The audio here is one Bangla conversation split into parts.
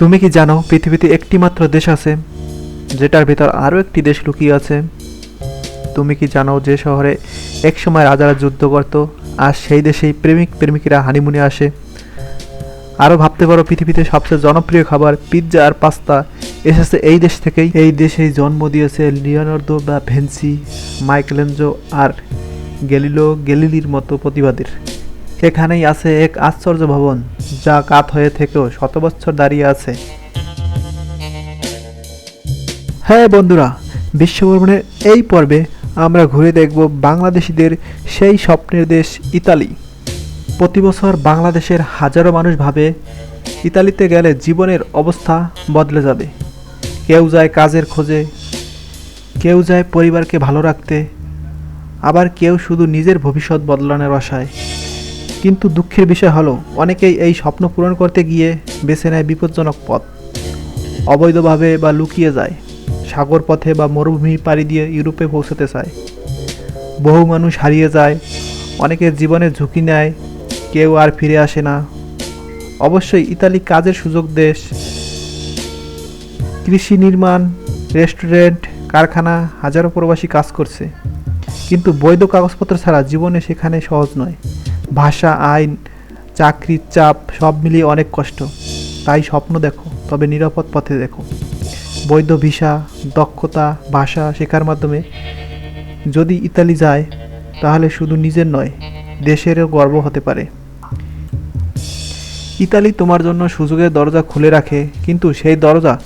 তুমি কি জানো, পৃথিবীতে একটি মাত্র দেশ আছে, যেটার ভিতর আরও একটি দেশ লুকিয়ে আছে? তুমি কি জানো যে শহরে একসময় রাজারা যুদ্ধ করত, আর সেই দেশেই প্রেমিক প্রেমিকীরা হানিমুনে আসে? আরও ভাবতে পারো, পৃথিবীতে সবচেয়ে জনপ্রিয় খাবার পিৎজা আর পাস্তা এসেছে এই দেশ থেকেই। এই দেশেই জন্ম দিয়েছে লিওনার্দো বা ভেন্সি মাইকেলেঞ্জো আর গেলিলো গেলিলির মতো প্রতিবাদীর এখানেই আছে এক আশ্চর্য ভবন, যা কাত হয়ে থেকেও শত বছর দাঁড়িয়ে আছে। হ্যাঁ বন্ধুরা, বিশ্বভ্রমণের এই পর্বে আমরা ঘুরে দেখব বাংলাদেশিদের সেই স্বপ্নের দেশ ইতালি। প্রতি বছর বাংলাদেশের হাজারো মানুষ ভাবে, ইতালিতে গেলে জীবনের অবস্থা বদলে যাবে। কেউ যায় কাজের খোঁজে, কেউ যায় পরিবারকে ভালো রাখতে, আবার কেউ শুধু নিজের ভবিষ্যৎ বদলানোর আশায়। কিন্তু দুঃখের বিষয় হলো, অনেকেই এই স্বপ্ন পূরণ করতে গিয়ে বেছে নেয় বিপজ্জনক পথ। অবৈধভাবে বা লুকিয়ে যায়, সাগর পথে বা মরুভূমি পাড়ি দিয়ে ইউরোপে পৌঁছতে চায়। বহু মানুষ হারিয়ে যায়, অনেকের জীবনে ঝুঁকি নেয়, কেউ আর ফিরে আসে না। অবশ্যই ইতালি কাজের সুযোগ দেশ। কৃষি নির্মাণ, রেস্টুরেন্ট, কারখানা, হাজারো প্রবাসী কাজ করছে। কিন্তু বৈধ কাগজপত্র ছাড়া জীবনে সেখানে সহজ নয়। ভাষা, আইন চাকরির চাপ সব মিলিয়ে অনেক কষ্ট। তাই স্বপ্ন দেখো, তবে নিরাপদ পথে দেখো। বৈধ ভিসা, দক্ষতা, ভাষা শেখার মাধ্যমে যদি ইতালি যায়, তাহলে শুধু নিজের নয়, দেশেরও গর্ব হতে পারে। ইতালি তোমার জন্য সুযোগের দরজা খুলে রাখে, কিন্তু সেই দরজা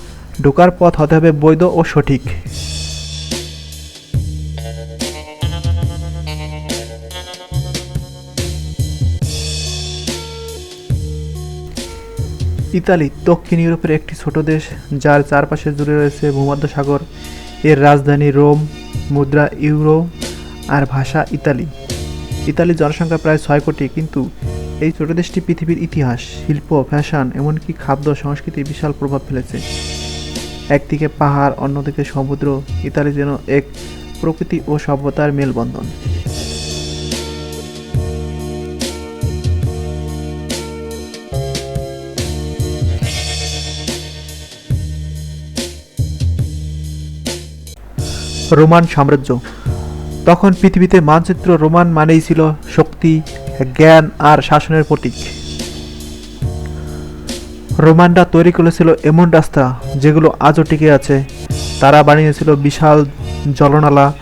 ঢোকার পথ হতে হবে বৈধ ও সঠিক। ইতালি, দক্ষিণ ইউরোপের একটি ছোট দেশ, যার চারপাশে জুড়ে রয়েছে ভূমধ্য সাগর এর রাজধানী রোম, মুদ্রা ইউরো, আর ভাষা ইতালি। ইতালির জনসংখ্যা প্রায় ছয় কোটি, কিন্তু এই ছোট দেশটি পৃথিবীর ইতিহাস, শিল্প, ফ্যাশন, এমনকি খাদ্য সংস্কৃতি বিশাল প্রভাব ফেলেছে। একদিকে পাহাড়, অন্যদিকে সমুদ্র, ইতালি যেন এক প্রকৃতি ও সভ্যতার মেলবন্ধন। রোমান সাম্রাজ্য। তখন পৃথিবীতে মানচিত্র রোমান মানেই ছিল শক্তি, জ্ঞান আর শাসনের প্রতীক। রোমানরা তৈরি করেছিল এমন রাস্তা যেগুলো আজও টিকে আছে। তারা বানিয়েছিল বিশাল জলনালা,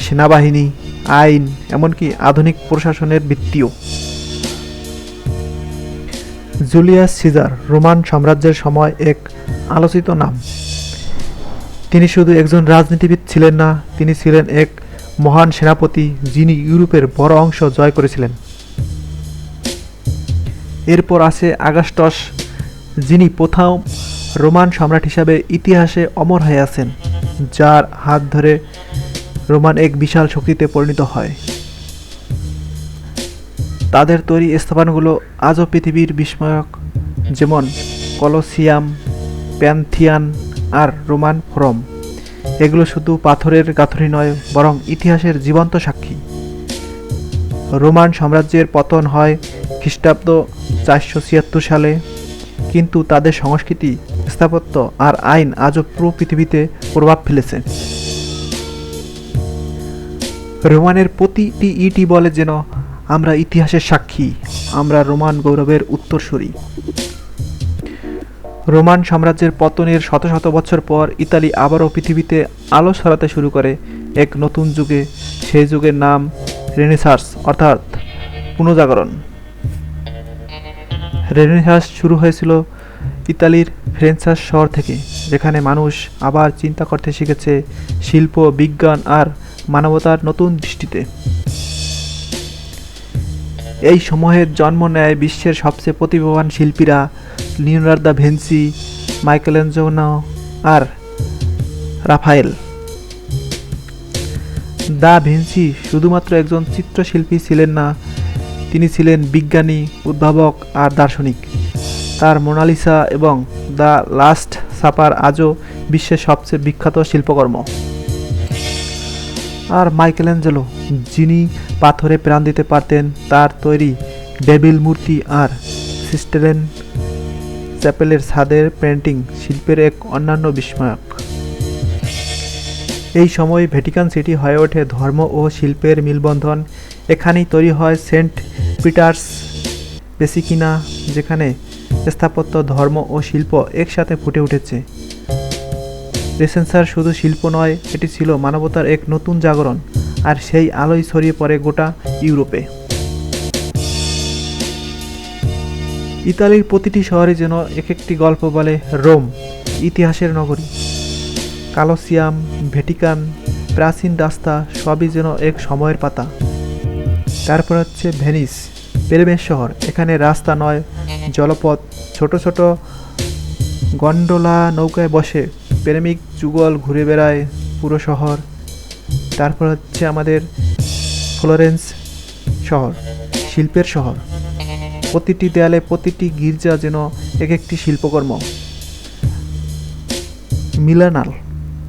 সেনাবাহিনী, আইন, এমনকি আধুনিক প্রশাসনের ভিত্তিও। জুলিয়াস সিজার, রোমান সাম্রাজ্যের সময় এক আলোচিত নাম। তিনি শুধু একজন রাজনীতিবিদ ছিলেন না, তিনি ছিলেন এক মহান সেনাপতি যিনি ইউরোপের বড় অংশ জয় করেছিলেন। এরপর আছে আগাস্টস, যিনি প্রথম রোমান সম্রাট হিসাবে ইতিহাসে অমর হয়ে আছেন, যার হাত ধরে রোমান এক বিশাল শক্তিতে পরিণত হয়। তাদের তৈরি স্থাপনগুলো আজও পৃথিবীর বিস্ময়ক, যেমন কলোসিয়াম, প্যান্থিয়ান আর রোমান ফোরম এগুলো শুধু পাথরের গাঁথনি নয়, বরং ইতিহাসের জীবন্ত সাক্ষী। রোমান সাম্রাজ্যের পতন হয় খ্রিস্টাব্দ চারশো ছিয়াত্তর সালে, কিন্তু তাদের সংস্কৃতি, স্থাপত্য আর আইন আজও পুরো পৃথিবীতে প্রভাব ফেলেছে। রোমানের প্রতিটি ইটি বলে যেন, আমরা ইতিহাসের সাক্ষী, আমরা রোমান গৌরবের উত্তরসূরি। রোমান সাম্রাজ্যের পতনের শত শত বছর পর ইতালি আবারও পৃথিবীতে আলো ছড়াতে শুরু করে এক নতুন যুগে, সেই যুগের নাম রেনেসার্স অর্থাৎ পুনর্জাগরণ। রেনেসার্স শুরু হয়েছিল ইতালির ফ্রেন্সাস শহর থেকে, যেখানে মানুষ আবার চিন্তা করতে শিখেছে শিল্প, বিজ্ঞান আর মানবতার নতুন দৃষ্টিতে। এই সময়ের জন্ম নেয় বিশ্বের সবচেয়ে প্রতিভাবান শিল্পীরা লিওনার্দা ভেন্সি মাইকেল মাইকেলেঞ্জোনো আর রাফায়েল। দা ভিনসি শুধুমাত্র একজন চিত্রশিল্পী ছিলেন না, তিনি ছিলেন বিজ্ঞানী, উদ্ভাবক আর দার্শনিক। তার মোনালিসা এবং দ্য লাস্ট সাপার আজও বিশ্বের সবচেয়ে বিখ্যাত শিল্পকর্ম। আর মাইকেল অ্যাঞ্জেলো যিনি পাথরে প্রাণ দিতে পারতেন, তার তৈরি ডেবিল মূর্তি আর সিস্টেরেন চ্যাপেলের ছাদের পেন্টিং শিল্পের এক অন্যান্য বিস্ময়ক। এই সময় ভ্যাটিকান সিটি হয়ে ওঠে ধর্ম ও শিল্পের মিলবন্ধন। এখানেই তৈরি হয় সেন্ট পিটার্স বেসিকিনা, যেখানে স্থাপত্য, ধর্ম ও শিল্প একসাথে ফুটে উঠেছে। রেসেন্সার শুধু শিল্প নয়, এটি ছিল মানবতার এক নতুন জাগরণ, আর সেই আলোয় ছড়িয়ে পড়ে গোটা ইউরোপে। ইতালির প্রতিটি শহরে যেন এক একটি গল্প বলে রোম, ইতিহাসের নগরী। কালোসিয়াম, ভ্যাটিকান, প্রাচীন রাস্তা সবই যেন এক সময়ের পাতা। তারপর হচ্ছে ভেনিস প্রেমের শহর। এখানে রাস্তা নয়, জলপথ। ছোট ছোট গন্ডোলা নৌকায় বসে প্রেমিক যুগল ঘুরে বেড়ায় পুরো শহর। তারপর হচ্ছে আমাদের ফ্লোরেন্স শহর, শিল্পের শহর। প্রতিটি দেয়ালে প্রতিটি গির্জা যেন এক একটি শিল্পকর্ম। মিলানাল,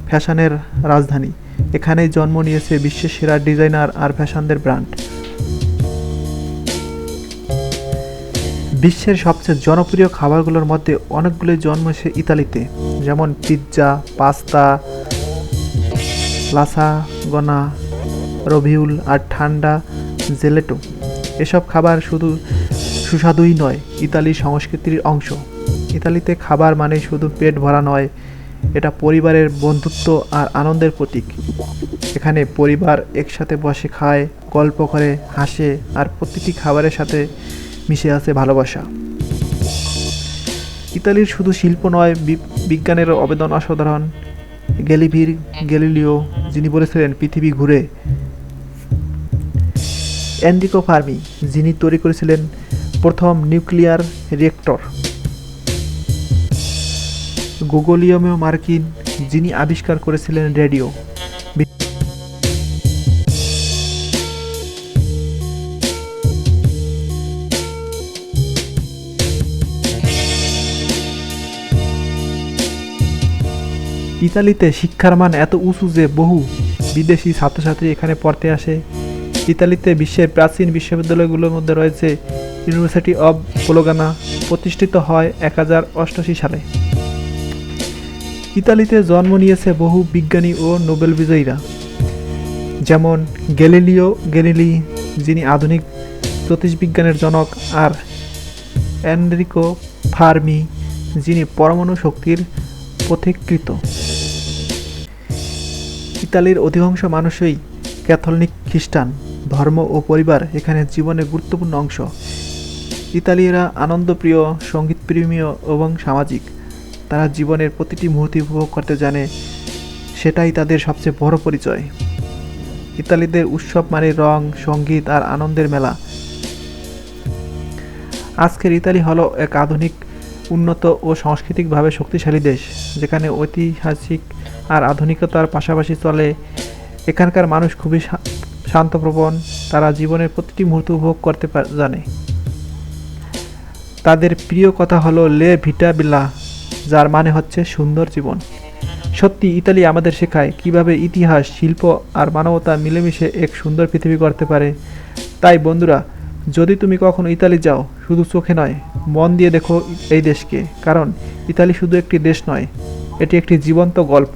ফ্যাশনের রাজধানী। এখানেই জন্ম নিয়েছে বিশ্বের সেরা ডিজাইনার আর ফ্যাশনদের ব্র্যান্ড। বিশ্বের সবচেয়ে জনপ্রিয় খাবারগুলোর মধ্যে অনেকগুলোই জন্মেছে ইতালিতে, যেমন পিৎজা, পাস্তা লাসাগনা রভিউল আর ঠান্ডা, জেলেটো। এসব খাবার শুধু সুস্বাদুই নয় ইতালির সংস্কৃতির অংশ। ইতালিতে খাবার মানে শুধু পেট ভরা নয়, এটা পরিবারের বন্ধুত্ব আর আনন্দের প্রতীক। এখানে পরিবার একসাথে বসে খায়, গল্প করে, হাসে আর প্রতিটি খাবারের সাথে মিশে আছে ভালোবাসা। ইতালির শুধু শিল্প নয় বিজ্ঞানের অবেদন অসাধারণ। গ্যালিভির, গ্যালিলিও, যিনি বলেছিলেন, পৃথিবী ঘুরে। এনরিকো ফার্মি, যিনি তৈরি করেছিলেন প্রথম নিউক্লিয়ার রিয়েক্টর। গুগলিয়মীয় মার্কিন, যিনি আবিষ্কার করেছিলেন রেডিও। ইতালিতে শিক্ষার মান এত উঁচু যে বহু বিদেশি ছাত্রছাত্রী এখানে পড়তে আসে। ইতালিতে বিশ্বের প্রাচীন বিশ্ববিদ্যালয়গুলোর মধ্যে রয়েছে ইউনিভার্সিটি অব পোলোগানা প্রতিষ্ঠিত হয় এক হাজার সালে। ইতালিতে জন্ম নিয়েছে বহু বিজ্ঞানী ও নোবেল বিজয়ীরা। যেমন গ্যালিলিও গ্যালিলি, যিনি আধুনিক জ্যোতিষবিজ্ঞানের জনক, আর এনরিকো ফার্মি, যিনি পরমাণু শক্তির পথিকৃত ইতালির অধিকাংশ মানুষই ক্যাথলিক খ্রিস্টান, ধর্ম ও পরিবার এখানে জীবনের গুরুত্বপূর্ণ অংশ। ইতালিরা আনন্দপ্রিয় সঙ্গীতপ্রেমীয় এবং সামাজিক। তারা জীবনের প্রতিটি মুহূর্ত উপভোগ করতে জানে, সেটাই তাদের সবচেয়ে বড় পরিচয়। ইতালিদের উৎসব মানে রং, সংগীত আর আনন্দের মেলা। আজকের ইতালি হলো এক আধুনিক, উন্নত ও সাংস্কৃতিকভাবে শক্তিশালী দেশ, যেখানে ঐতিহাসিক আর আধুনিকতার পাশাপাশি চলে। এখানকার মানুষ খুবই শান্তপ্রবণ, তারা জীবনের প্রতিটি মুহূর্ত উপভোগ করতে জানে। তাদের প্রিয় কথা হলো লে ভিটা বিলা যার মানে হচ্ছে সুন্দর জীবন। সত্যি, ইতালি আমাদের শেখায় কীভাবে ইতিহাস, শিল্প আর মানবতা মিলেমিশে এক সুন্দর পৃথিবী করতে পারে। তাই বন্ধুরা, যদি তুমি কখনো ইতালি যাও, শুধু চোখে নয়, মন দিয়ে দেখো এই দেশকে, কারণ ইতালি শুধু একটি দেশ নয়, এটি একটি জীবন্ত গল্প।